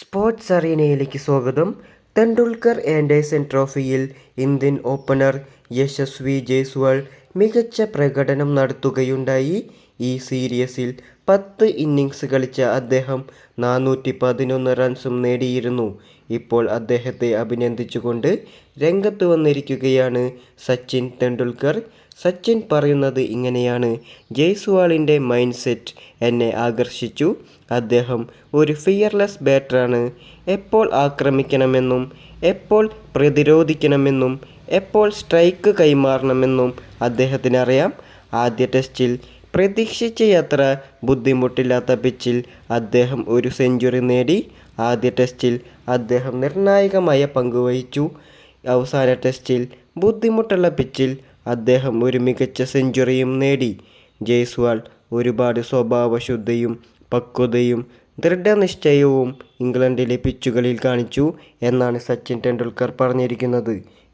Sports അറീനയിലേക്ക് സ്വാഗതം. Tendulkar Anderson ട്രോഫിയിൽ ഇന്ത്യൻ ഓപ്പണർ യശസ്വി ജയ്സ്വാൾ മികച്ച പ്രകടനം നടത്തുകയുണ്ടായി. ഈ സീരീസിൽ പത്ത് ഇന്നിങ്സ് കളിച്ച അദ്ദേഹം നാനൂറ്റി പതിനൊന്ന് റൺസും നേടിയിരുന്നു. ഇപ്പോൾ അദ്ദേഹത്തെ അഭിനന്ദിച്ചുകൊണ്ട് രംഗത്ത് വന്നിരിക്കുകയാണ് സച്ചിൻ തെണ്ടുൽക്കർ സച്ചിൻ പറയുന്നത് ഇങ്ങനെയാണ് ജയ്സ്വാളിന്റെ മൈൻഡ് സെറ്റ് എന്നെ ആകർഷിച്ചു. അദ്ദേഹം ഒരു ഫിയർലെസ് ബാറ്ററാണ്. എപ്പോൾ ആക്രമിക്കണമെന്നും എപ്പോൾ പ്രതിരോധിക്കണമെന്നും എപ്പോൾ സ്ട്രൈക്ക് കൈമാറണമെന്നും അദ്ദേഹത്തിനറിയാം. ആദ്യ ടെസ്റ്റിൽ പ്രതീക്ഷിച്ച യാത്ര ബുദ്ധിമുട്ടില്ലാത്ത പിച്ചിൽ അദ്ദേഹം ഒരു സെഞ്ചുറി നേടി. ആദ്യ ടെസ്റ്റിൽ അദ്ദേഹം നിർണായകമായ പങ്കുവഹിച്ചു അവസാന ടെസ്റ്റിൽ ബുദ്ധിമുട്ടുള്ള പിച്ചിൽ അദ്ദേഹം ഒരു മികച്ച സെഞ്ചുറിയും നേടി. ജയ്സ്വാൾ ഒരുപാട് സ്വഭാവശുദ്ധയും പക്വതയും ദൃഢനിശ്ചയവും ഇംഗ്ലണ്ടിലെ പിച്ചുകളിൽ കാണിച്ചു എന്നാണ് സച്ചിൻ ടെണ്ടുൽക്കർ പറഞ്ഞിരിക്കുന്നത്.